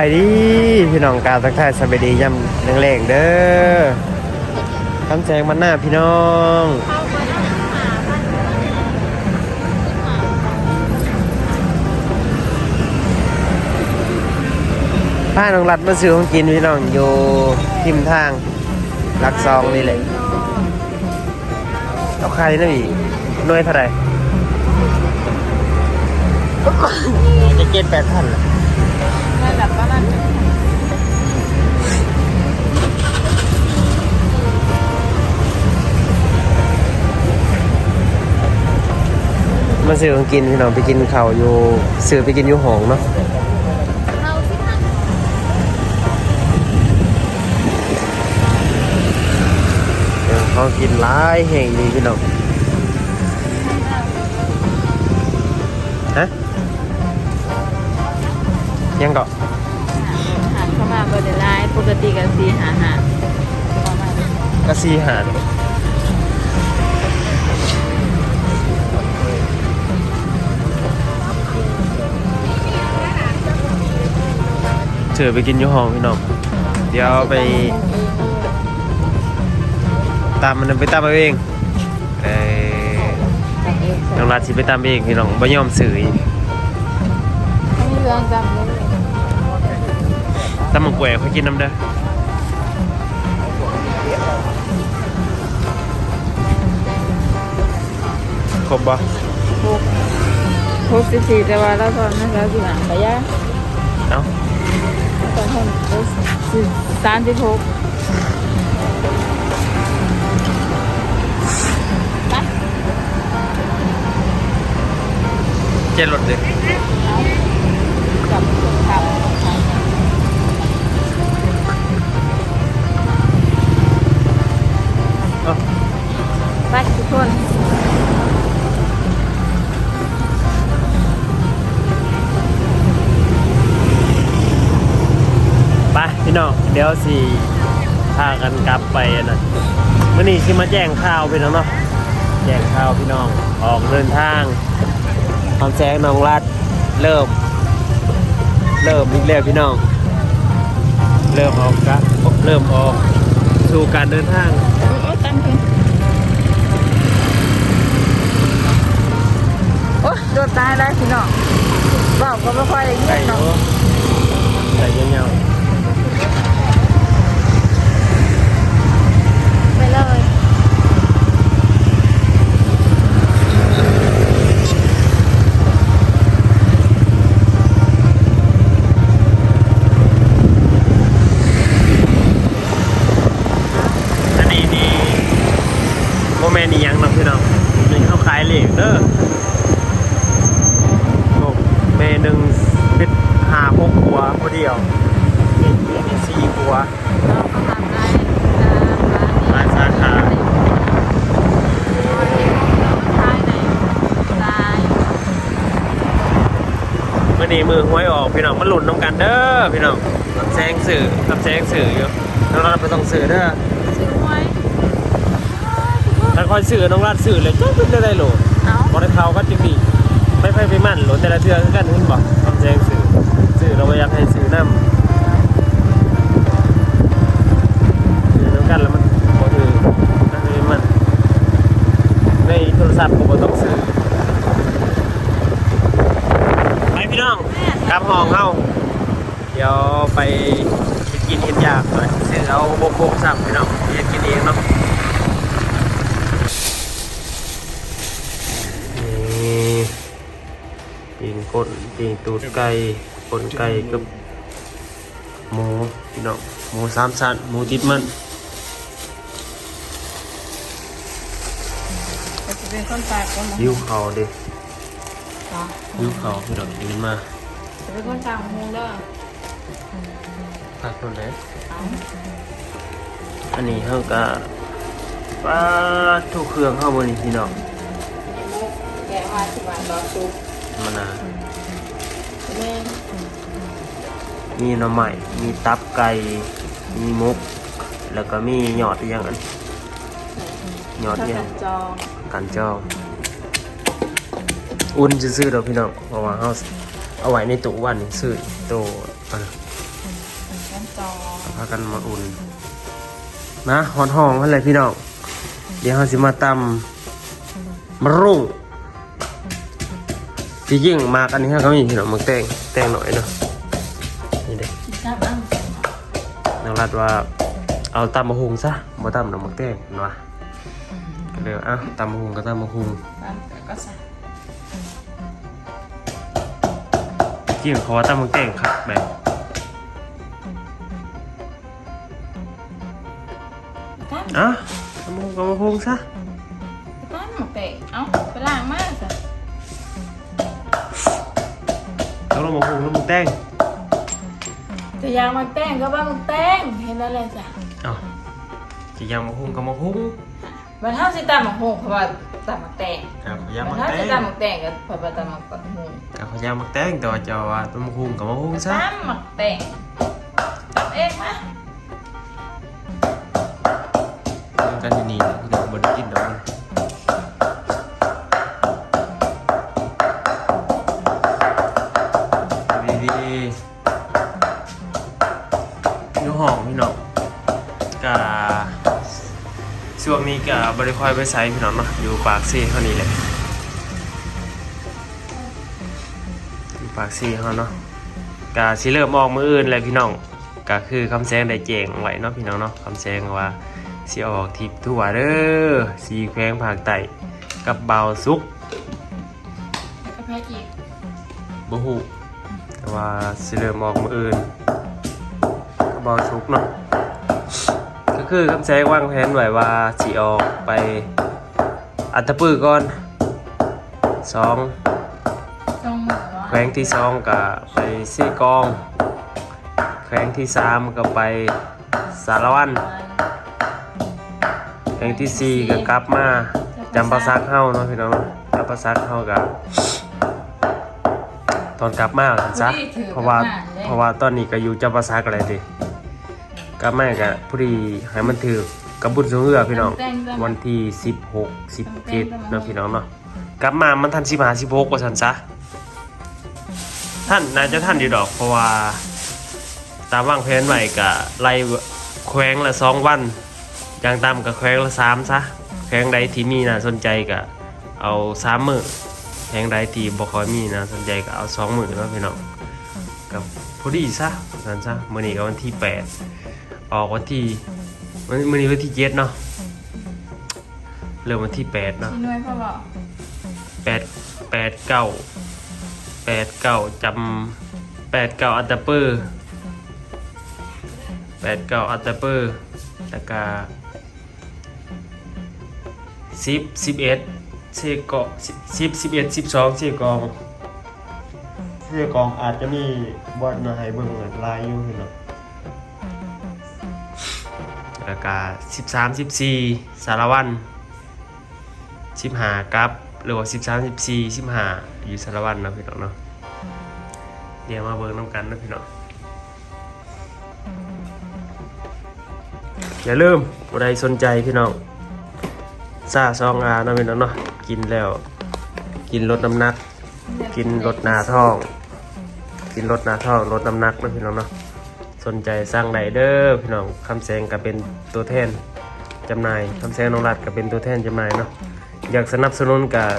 ายดีพี่น้องกาวทักทายสบายดียำแรงๆเด้อคำแจงมันหน้าพี่น้องป้าน้องรัดมาซื้อของกินพี่น้องอยู่ทิมทางรักซองนี่แหละเอาใครนะพี่น่วยเท่าไหร่จะเจ็ดแปดพันละระดับประ มาซื้อของกินพี่น้องไปกินข้าวอยู่ซื้อไปกินอยู่หองเนาะเราที่ทางเขากินหลายแห่งดีพี่น้องฮะยังเกาะ หารเข้ามบริไลปกติกันสีหาหากะซีหาเถือไปกินอยู่ห้องพี่น้อง เดี๋ยวไป ตามมันไปตามเอาเองเอ้ยน้องรัดสิไปตามเองพี่น้องบ่ยอมสื่ออีกไม่มีเรื่องจำเลย ตามหมกแหวเขากินน้ำเด้อครบบ่หกหกสิบสี่แต่ว่าเราตอนนั้นเราสิหลังไปย่าเอ้าตอนคนสามสิบหกไปเจ็ดรถเลยกลับขับ คน ไปพี่น้อง เดี๋ยวสิพากันกลับไปนะมื่อนี้สิมาแจ้งข่าวพี่น้องเนาะ แจ้งข่าวพี่น้อง ออกเดินทางความแสงน้องรัด เริ่ม เริ่มอีกแล้วพี่น้อง เริ่มออกกะเริ่มออกสู่การเดินทาง โอ้โอ้ตั้งขึ้น โดดตายแล้วพี่น้องบอกก็ไม่ค่อยได้ยินเนาะใส่เยอ อนี้มือหวยออกพี่น้องมันหลุนน้ำกันเด้อพี่น้องทำแซงสื่อทำแซงสื่ออยู่น้องรัดไปต้องสื่อเด้อซื้อไว้ถ้าคอยสื่อน้องรัดสื่อเลยจ้าเป็นได้ไรโหลดเอาบอได้เขาก็จริงดีไม่ไปไปมั่นโหลดแต่ละเทือคือกันขึ้นบอกทำแซงสื่อสื่อเราไม่อยากให้สื่อน้ำสื่อน้ำกันแล้วมันบอถือนั่นไม่มั่นในโทรศัพท์ผมก็ต้องสื่อไป พี่น้องกลับห้องเฮาเดี๋ยวไปไปกินเห็นยากหน่อยซื้อเอาโบกโบกสั่งพี่น้องเรียนกินเองเนาะนี่ปิงก้นปิงตูดไก่ก้นไก่กับหมูพี่น้องหมูสามชั้นหมูติดมันจะเป็นคนตายก่อนนะยิ้วเขาเด็กจ้ะ ยิ้วเขาพี่น้องยืนมาจะเป็นคนตามมูเด้อพักตรงไหนเอาอันนี้เขาก็ปลาทุกเครื่องเข้าบนนี้พี่น้องแกะมาที่บ้านรอซุปมะนาวแม่มีหน่อไม้มีตับไก่ มีมุก แล้วก็มีหยอดอีกอย่างอันหยอดถ้าเนี่ยกันจองกันเจ้า อุ่นซื่อๆดอกพี่น้องเพราะว่าเฮาเอาไว้ในตู้วันซื้อโตอันนั้นสอพากันมาอุ่นนะหอนห้องอะไรพี่น้องเดี๋ยวเราสิมาตำมะรุ่งที่ยิ่งมากอันนี้ก็มีพี่น้องมักแตงแตงหน่อยเนาะนี่เด็กนางรัดว่าเอาตำมะฮุงซะบ่ตำดอมักแตงเห็นวะก็เลยวอะตำมะฮุงก็ตำมะฮุงบ้างก็ใส่ ยิ่งเขาว่าตำมักแตงครับแบบตั้งอะตำมะฮุงก็มะฮุงซะตั้งหมกเตะเอ้าไปล้างมากจ้ะต้องลงมะฮุงแล้วมักแตงจะยางมาแต้งก็บ้างแต้งเห็นแล้วเลยจ้ะเอ้าจะยำมะฮุงก็มะฮุง บัดเท่าสิตามหมกหงเพราะว่าตามหมกแตงกับเขาบัยำดมักเท่าแตสิงตามหมกแตงก็เพราะว่าตามหมกหงกับเขายำมักแตงแต่ว่าเจะว่าต้มมะฮุงกับมะฮุงซะ ตามหมกแตงตามเองมา บริคอยไปไซพี่น้องเนาะอยู่ปากซี่เท่านี้แหละอยู่ปากซี่เขาเนาะกะสิเริ่มออกมืออื่นเลยพี่น้องก็คือคำแซงได้แจ้งไว้เนาะพี่น้องเนาะคำแซงว่าสิออกทริปทั่วเด้อสีแขวงภาคใต้กับเบาสุกแล้วก็แพ้อีกบ่ฮู้แต่ว่าสิเริ่มออกมื้ออื่นกับเบาสุกเนาะก็ คือคำแสงวางแผนไว้ว่าสิออกไปอัตปือก่อนสองตรงมือเนาะแขวงที่สองก็ไปซี่กอง แขวงที่สามก็ไปสารวันแห่งที่สี่ก็กลับมาจำปาซักเฮาเนาะพี่น้องจำปาซักเฮากับตอนกลับมาซั่นซะเพราะว่าเพราะว่าตอนนี้ก็อยู่จำปาซักอะไรดิ กลับมาก็พอดีให้มันถือกับบุญสงเอือพี่น้อง วันที่16 17เนาะพี่น้องเนาะกลับมามันทัน15 16ว่าซั่นซะท่านน่าจะท่านอยู่ดอกเพราะว่า ตามวางแผนไว้ก็ไล่แขวงละสองวันอย่างต่ำกับแขวงละสามซะแขวงใดที่มีน่าสนใจก็เอาสามมือแขวงใดที่บ่ค่อยมีน่าสนใจก็เอาสองมือเนาะพี่น้องกับพอดีซะนั่นซะมื้อนี้ก็วันที่แปด ออกวันที่มื้อมื้อนี้วันที่เจ็ดเนาะเริ่มวันที่แปดเนาะพี่นุ้ยพ่อบอกแปดแปดเก้าแปดเก้าจำแปดเก้าอัตตเปอร์แปดเก้าอัตตเปอร์แล้วก็สิบสิบเอ็ดเชกองสิบสิบเอ็ดสิบสองเชกองเชกองอาจจะมีบอลมาให้เบิ่งลายอยู่เห็นเนาะ แล้วก็สิบสามสิบสี่สารวันสิบหากับหรือว่าสิบสามสิบสี่สิบหาอยู่สารวันเนาะพี่น้องเนาะเดี๋ยวมาเบิ่งน้ำกันนะพี่น้องอย่าลืมผู้ใดสนใจพี่น้องซาซองอานะพี่น้องเนาะกินแล้ว กินลดน้ำหนัก กินลดหนาท้อง กินลดหนาท้องลดน้ำหนักนะพี่น้องเนาะ สนใจสร้างไดเด้อพี่น้องคำแสงก็เป็นตัวแทนจำหน่ายคำแสงน้องรัดก็เป็นตัวแทนจำหน่ายเนาะอยากสนับสนุนกับ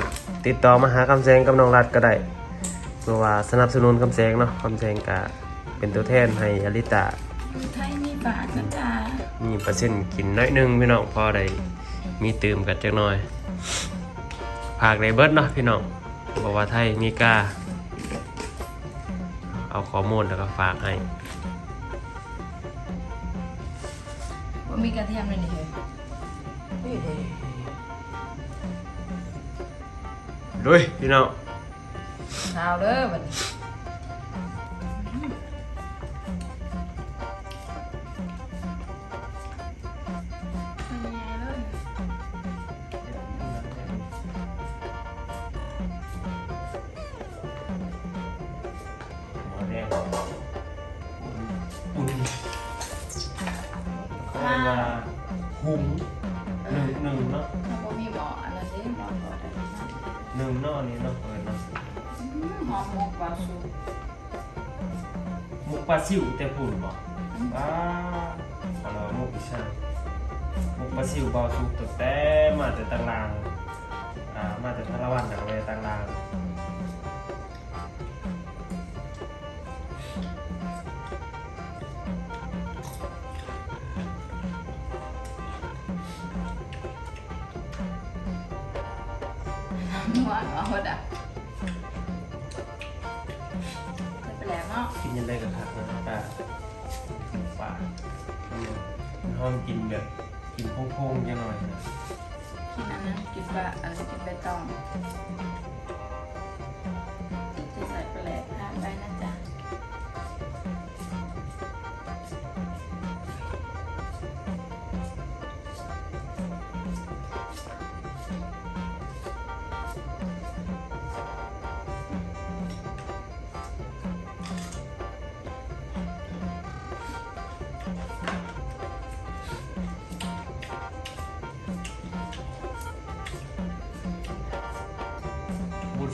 ติดต่อมาหาคำแสงกับน้องรัดก็ได้เพื่อว่าสนับสนุนคำแสงเนาะคำแสงก็เป็นตัวแทนให้อลิตาไทยมีบาทนะจ๊ะมีเปอร์เซ็นต์กินน้อยหนึงพี่น้องพอได้มีตื่มกันจักหน่อยผากในเบิร์ดเนาะพี่น้องบอกว่าไทยมีกล้าเอาข้อมูลแล้วก็ฝากให้ ว่ามีกระเทียมเลย นี่เฮ้ยอุ้ยเฮ้ยด้วยพี่น้องข้าวเด้อบัดนี้มันใหญ่เลยมาหุงหนึ่งหนึ่งเนาะถ้าบ่มีหมออันนั้นสิหมอหมอได้หนึ่งเนาะอันนี้เนาะเปิดเนาะหอมหมกปลาสูมุกปลาซิวแต่พูดบอกอืว้าขอเรามุกอีช่างมุกปลาซิวเบาสุกตั้งแต่มาแต่ตังลางอ่ามาแต่พระวันจากเวตังลาง นัวเอาหมดอะจะไปแล้วเนาะกินยังไงกับผักนะปลาปลาอืมห้องกินแบบกินโค้งๆยังหน่อยนะกินอันนั้นกินบะอันนั้นกินใบตอง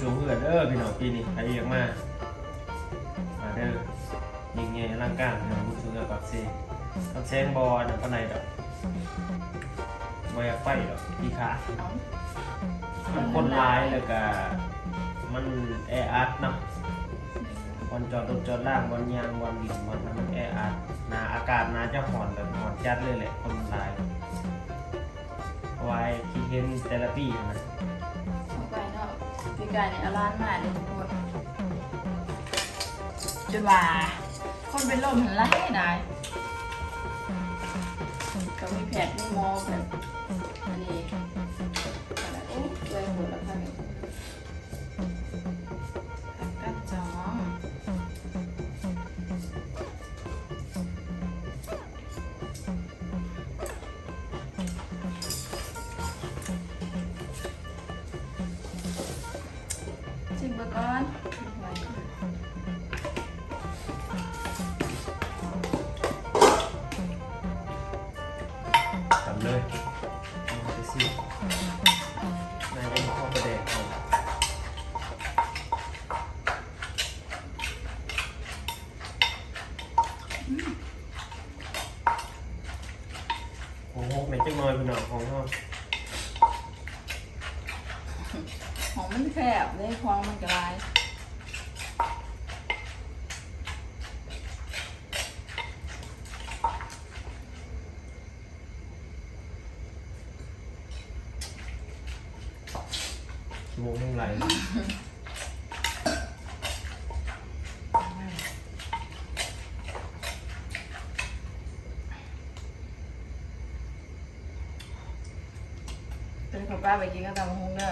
บูงเพื่อนเด้อพี่น้องปีนี้ใครอยากมามาเด้อยิงไงร่างกายพี่น้องบูงเพื่อนปักเซ่ปักแซงบอลน่ะปานใดดอกบ่อยากไปดอกพี่ขามันคนร้ายแล้วก็มันแออัดเนาะบอลจอดรถจอดล่างบอลยางบอลดิ่งบอลมันแออัดนาอากาศนาจะหอนแบบหอนจัดเลยแหละคนร้ายเพราะวายคิดเห็นแต่ละปีนะ พี่กายเนี่ยเอาร้านมาเลยทุกคนจนว่า คนเป็นลมเห็นไรได้ก็มีแผลมีหมอแบบอันนี้ ชั่วโมงเท่าไหร่เป็นของป้าไปกินก็ตามหงเด้อ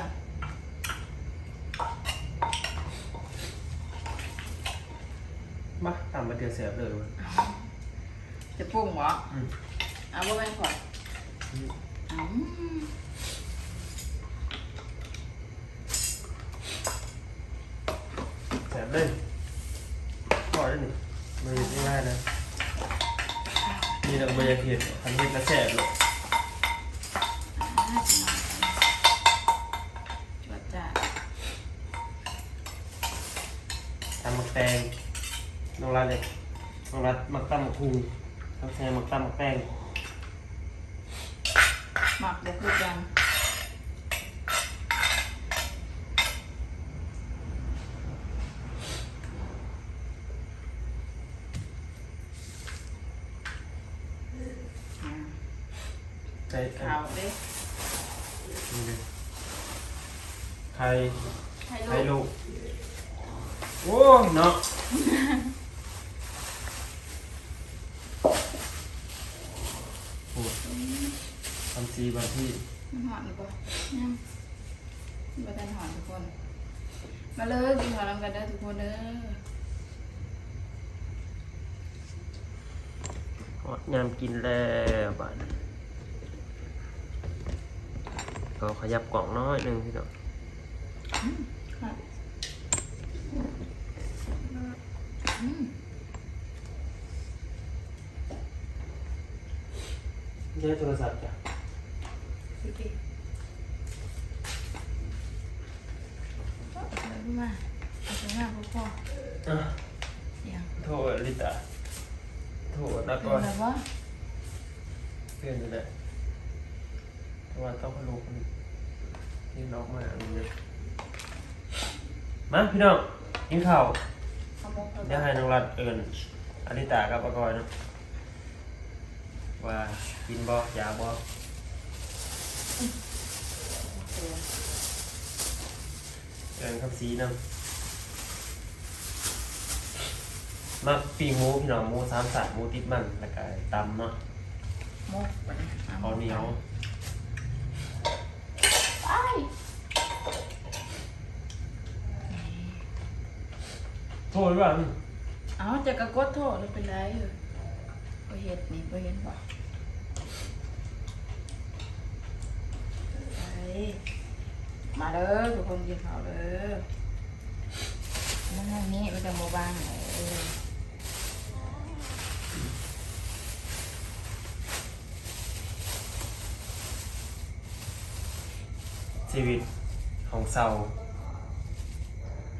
มาตามมาเดียวเสียบเลยเว้ยจะปรุงเหรออืม เอาบ่แม่นก่อนอื เสียบเลยพอแล้วนี่มันง่ายๆนะนี่เราไม่อยากเห็นทำเห็ดแล้วแสบเลยจวดจ้าทำหมักแตงน้องรัดเลยน้องรัดหมักตั้มหมักคูต้องใช้หมักตั้มหมักแตงหมักบ่คือกันอ่า ใช้ข้าวเด้นี่เลยไข่ให้ไข่ลูกลูกโอ้ยเนาะโอ้ยทำซีบางที่มันหอนหรือเปล่ายังบ่ทันหอนทุกคน มาเลยกินข้าวนำกันเด้อทุกคนเด้อยามกินแล้วบ้าน ขาขยับกล่องน้อยหนึ่งพี่น้องได้โทรศัพท์จ้ะ โอเคเอาไปมาเอาไปมาพ่อพ่อ อะ เสียง โทรลิตา โถตะ เป็ ก่อน นอะไรวะ เตือนอยู่แหละเพราะว่าต้องพะโลุคนนี่น้องมาอันนี้ มาพี่น้องกินข้าวเอาหมกเอาเดี๋ยวให้น้องรัดเอิญอนิตากับอากอยเนาะว่ากินบ่ยาบ่เอิญคำสีนำมักปีหมูพี่น้องหมูสามสัตว์หมูติดมันแล้วก็ตำเนาะหมกไปข้าวเหนียว ไอ้าย โทษว่าเอาจะกระกดโทษเลยเป็นไรเออบ่เห็ดนี่บ่เห็นบ่ไปมาเด้อทุกคนกินข้าวเด้อนั่งทางนี้มันจะโมบางเออชีวิตของเศร้า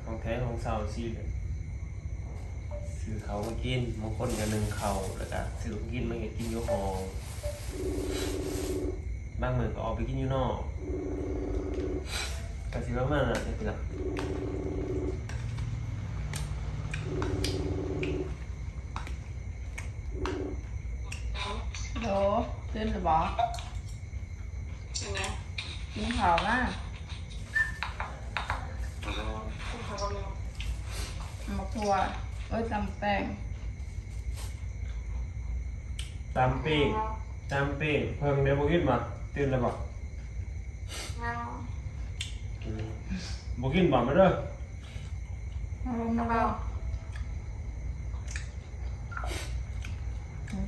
ของแท้ของเศร้าสิ ซื้อเขามากินบางคนก็นึ่งเขาแล้วก็ซื้อมากินมันก็กินอยู่ห้องบางมื้อก็ออกไปกินอยู่นอกก็สิประมาณนั้นแหละพี่น้องโหขึ้นหรือบ่กินข้าวมามาครัวเอ้ยตำแป้งตามเป้งตามเป้งเพิ่งเดี๋ยวบ่กินมาตื่นแล้วบ่อืมบ่กินบ่มาเด้อเอาลงมาแล้ว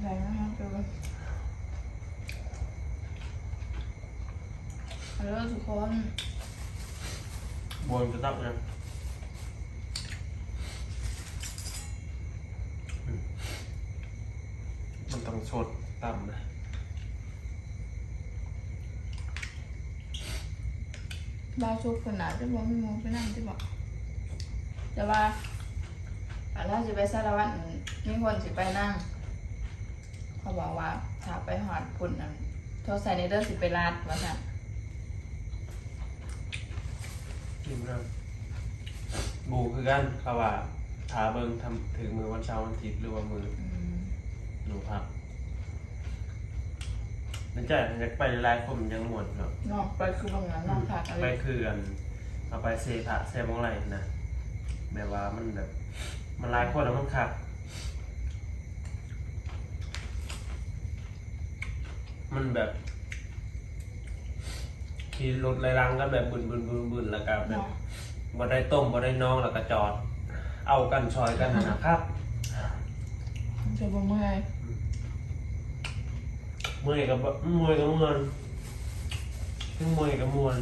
ใส่นะครับทุกคนฮัลโหลทุกคนบนจะตับนะอืมมันต้อง สดต่ำนะบ้าวชุกขนาดจะบอกไม่มองไปนั่งจะบอกแต่ว่าอันถ้าจะไปสารวัตรมีคนสิไปนั่ง เขาบอกว่าถ้าไปหอดปุ่นนั่นโทรใส่ในเด้อสิไปลาดว่าสั่นกินนะบูคือกันเขาว่าทาเบิงทำถึงมือวันเช้าร์วันอาทิตย์หรือว่ามืออืมหนูพัก นั่นใจอยากไปหลายๆคนยังหมดเนาะนอกไปคือบางนั้นนอกขาดอะไรไปคือกันเอาไปเซผะเซมองไรนะแบบว่ามันแบบมันหลายคนแล้วมันขับมันแบบขี่รถไล่รังกันแบบบึนบึนบึนบึนแล้วก็แบบเนาะบ่ได้ต้มบ่ได้น้องแล้วก็จอด เอากันชอยกันนะครับมันจะบ่เมื่อย เมื่อยกับมวยกับเมื่อยทั้งมวยกับมวน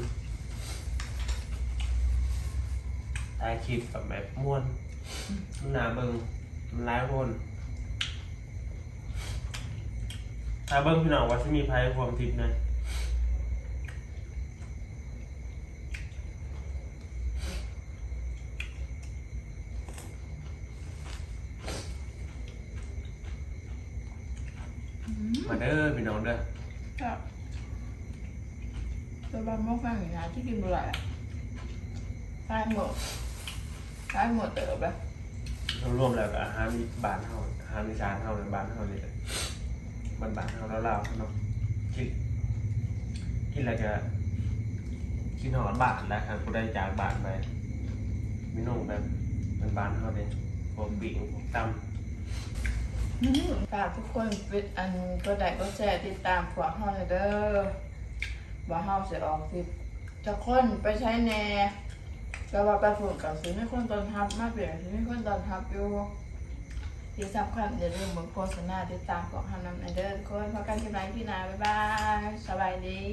ถ่ายคลิปกับแบบมวนมันหนาเบิงมันร้ายคนถ้าเบิ้งพี่น้องว่าจะมีภัยความทิพย์นะมาเด้อพี่น้องเด้อ ครับตัวบางมกแม่ง อย่างนี้ที่กินบุหรี่ใช่หมดใช่หมดเติบเลยรวมๆแล้วก็อาหารบ้านเฮาอาหารอีสานเฮาในบ้านเฮานี่แหละบ้านบ้านเฮาแล้วลาวๆเนาะกินกินแล้วก็กินหอดบ้านแล้วครับกูได้จากบ้านไปมีน้องแบบเป็นบ้านเฮาเนี่ยพวกบิ่งพวกตำฝากทุกคนปิดอันก็ได้ก็แชร์ติดตามพวกเฮาเลยเด้อว่าเฮาสิออกสิ จะค้นไปใช้แน่ก็ว่าไปฝึกกับสิมีคนตอนทับมาเปลี่ยนสิมีคนตอนทับอยู่ที่สำคัญอย่าลืมเบิ่งโฆษณาติดตามพวกเฮานำในเดอทุกคนพบกันที่ไหนพี่นาบ๊ายบายสบายดี